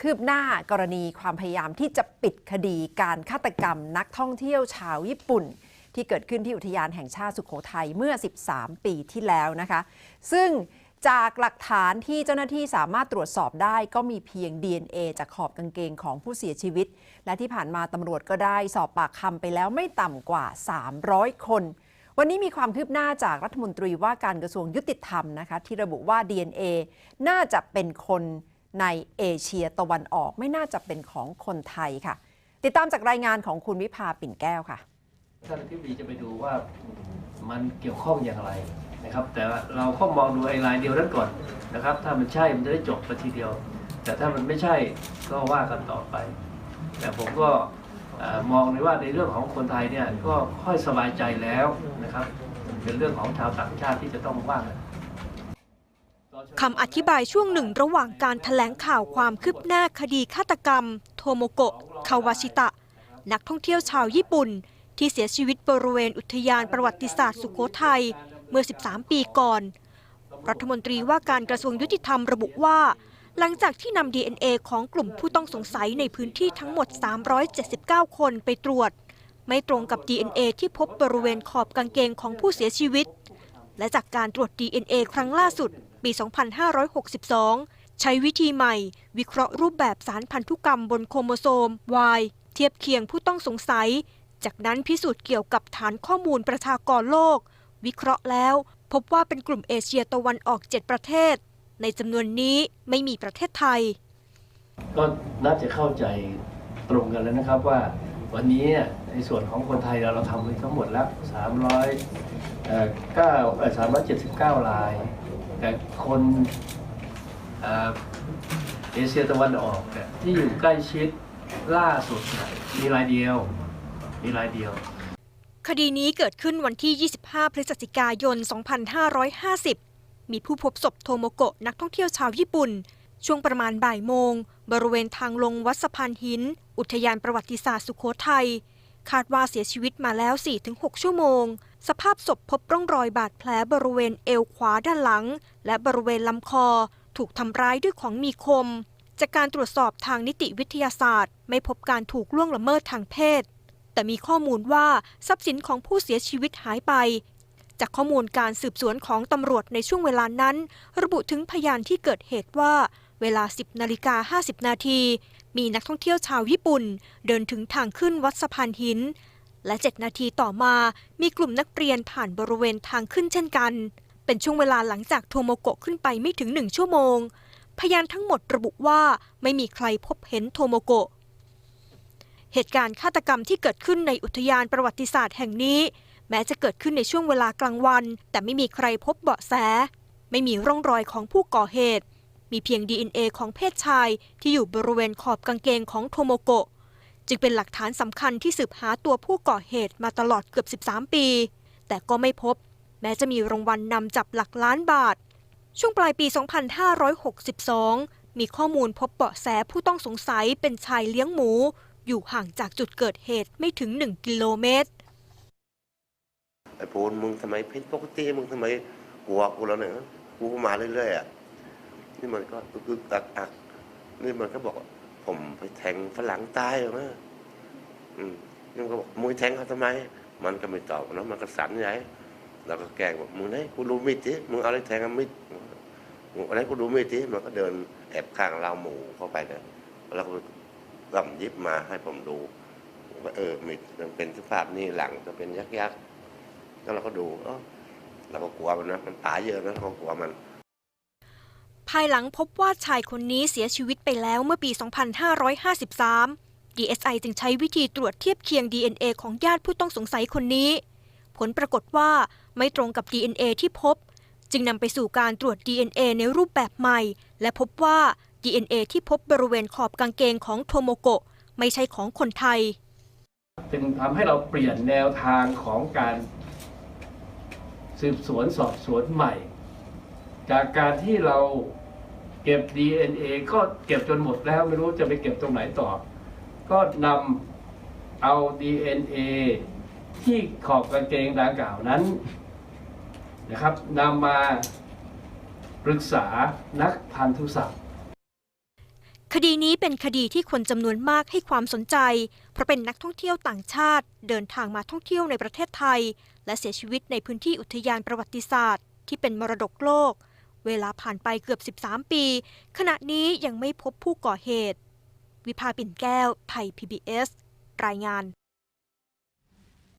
คืบหน้ากรณีความพยายามที่จะปิดคดีการฆาตกรรมนักท่องเที่ยวชาวญี่ปุ่น ที่เกิดขึ้นที่อุทยานแห่งชาติสุขโขทัยเมื่อ 13 ปีที่แล้วนะคะ ซึ่งจากหลักฐานที่เจ้าหน้าที่สามารถตรวจสอบได้ก็มีเพียง DNA จากขอบกางเกงของผู้เสียชีวิต และที่ผ่านมาตำรวจก็ได้สอบปากคำไปแล้วไม่ต่ำกว่า 300 คน วันนี้มีความคืบหน้าจากรัฐมนตรีว่าการกระทรวงยุติธรรมนะคะที่ระบุว่า DNA น่าจะเป็นคน ในเอเชียตะวันออกไม่น่าจะเป็นของคนไทยค่ะ ติดตามจากรายงานของคุณวิภาปิ่นแก้วค่ะท่านอธิบดีจะไปดูว่ามันเกี่ยวข้องอย่างไรนะครับ แต่ว่าเราก็มองดูไอ้รายเดียวนั้นก่อนนะครับ ถ้ามันใช่มันจะได้จบไปทีเดียว แต่ถ้ามันไม่ใช่ก็ว่ากันต่อไป แต่ผมก็มองในว่าในเรื่องของคนไทยเนี่ยก็ค่อยสบายใจแล้วนะครับ เป็นเรื่องของชาวต่างชาติที่จะต้องว่ากัน คำอธิบายช่วงหนึ่งระหว่างการถแถลงข่าวความคืบหน้าคดีฆาตกรรม โทโมโกะ คาวาชิตะ นักท่องเที่ยวชาวญี่ปุ่น ที่เสียชีวิตบริเวณอุทยานประวัติศาสตร์สุโขทัยเมื่อ 13 ปีก่อน รัฐมนตรีว่าการกระทรวงยุติธรรมระบุว่า หลังจากที่นำ DNA ของกลุ่มผู้ต้องสงสัยในพื้นที่ทั้งหมด 379 คนไปตรวจ ไม่ตรงกับ DNA ที่พบบริเวณขอบกางเกงของผู้เสียชีวิต และจากการตรวจ DNA ครั้งล่าสุด ปี 2562 ใช้วิธีใหม่ วิเคราะห์รูปแบบสารพันธุกรรมบนโครโมโซม Y เทียบเคียงผู้ต้องสงสัย จากนั้นพิสูจน์เกี่ยวกับฐานข้อมูลประชากรโลก วิเคราะห์แล้ว พบว่าเป็นกลุ่มเอเชียตะวันออก 7 ประเทศ ในจำนวนนี้ไม่มีประเทศไทย ก็น่าจะเข้าใจตรงกันแล้วนะครับว่าวันนี้ในส่วนของคนไทยเราเราทำไปทั้งหมดแล้ว 300เอ่อเก้าเอ่อ379ราย แต่คนเอเชียตะวันออกเนี่ยที่อยู่ใกล้ชิดล่าสุดมีรายเดียว มีรายเดียวคดีนี้เกิดขึ้นวันที่ 25 พฤศจิกายน 2550 มีผู้พบศพโทโมโกะนักท่องเที่ยวชาวญี่ปุ่น ช่วงประมาณบ่ายโมง บริเวณทางลงวัดสะพานหิน อุทยานประวัติศาสตร์สุโขทัย คาดว่าเสียชีวิตมาแล้ว 4-6 ชั่วโมง สภาพศพพบร่องรอยบาดแผลบริเวณเอวขวาด้านหลัง และบริเวณลำคอ ถูกทำร้ายด้วยของมีคม จากการตรวจสอบทางนิติวิทยาศาสตร์ ไม่พบการถูกล่วงละเมิดทางเพศ แต่มีข้อมูลว่าทรัพย์สินของผู้เสียชีวิตหายไป จากข้อมูลการสืบสวนของตำรวจในช่วงเวลานั้น ระบุถึงพยานที่เกิดเหตุว่าเวลา 10นาฬิกา50 นาที มีนักท่องเที่ยวชาวญี่ปุ่น เดินถึงทางขึ้นวัดสะพานหิน และ 7 นาทีต่อมามีกลุ่มนักเรียนผ่านบริเวณทางขึ้นเช่นกัน เป็นช่วงเวลาหลังจากโทโมโกะขึ้นไปไม่ถึง1ชั่วโมง พยานทั้งหมดระบุว่าไม่มีใครพบเห็นโทโมโกะ เหตุการณ์ฆาตกรรมที่เกิดขึ้นในอุทยานประวัติศาสตร์แห่งนี้ แม้จะเกิดขึ้นในช่วงเวลากลางวัน แต่ไม่มีใครพบเบาะแส ไม่มีร่องรอยของผู้ก่อเหตุ มีเพียง DNA ของเพศชายที่อยู่บริเวณขอบกางเกงของโทโมโกะ จึงเป็นหลักฐานสำคัญที่สืบหาตัวผู้ก่อเหตุมาตลอดเกือบ 13 ปี แต่ก็ไม่พบ แม้จะมีรางวัลนำจับหลักล้านบาท ช่วงปลายปี 2562 มีข้อมูลพบเบาะแสผู้ต้องสงสัยเป็นชายเลี้ยงหมู อยู่ห่างจากจุดเกิดเหตุไม่ถึง 1 กิโลเมตรไอ้ปูนมึงทำไมผิดปกติมึงทำไมหัวกูแล้วเนี่ยกูมาเรื่อยๆอะนี่มันก็อึกอักอักนี่มันก็บอก ผมไปแทงฝรั่งตายเหรอนะอืมนี่มก็บอกมึงแทงเขาทำไม มันก็ไม่ตอบนะมันก็สั่นใหญ่แล้วก็แกล้งบอกมึงไหนกูดูมีดสิมึงเอาอะไรแทงกับมีดมึงอะไรกูดูมีดสิมันก็เดินแอบข้างเราหมูเข้าไปเนี่ยแล้วก็กำยิบมาให้ผมดูว่าเออมีดมันเป็นสภาพนี่หลังจะเป็นยักยักๆแล้วเราก็ดูเอ้าเราก็กลัวมันนะมันตายเยอะนะเราก็กลัวมัน ภายหลังพบว่าชายคนนี้เสียชีวิตไปแล้วเมื่อปี 2553 DSI จึงใช้วิธีตรวจเทียบเคียง DNA ของญาติผู้ต้องสงสัยคนนี้ ผลปรากฏว่าไม่ตรงกับ DNA ที่พบ จึงนำไปสู่การตรวจ DNA ในรูปแบบใหม่ และพบว่า DNA ที่พบบริเวณขอบกางเกงของโทโมโกะไม่ใช่ของคนไทย จึงทำให้เราเปลี่ยนแนวทางของการสืบสวนสอบสวนใหม่ จากการที่เรา ก็บ DNA ก็เก็บจนหมดแล้วไม่รู้จะไปเก็บตรงไหนต่อ ก็นำเอา DNA ที่ขอบกางเกงดังกล่าวนั้นนะครับนำมาปรึกษานักพันธุศาสตร์คดีนี้เป็นคดีที่คนจำนวนมากให้ความสนใจ เพราะเป็นนักท่องเที่ยวต่างชาติ เดินทางมาท่องเที่ยวในประเทศไทย และเสียชีวิตในพื้นที่อุทยานประวัติศาสตร์ ที่เป็นมรดกโลก เวลาผ่านไปเกือบ 13 ปี ขณะนี้ยังไม่พบผู้ก่อเหตุ วิภาปิ่นแก้ว ไทย PBS รายงาน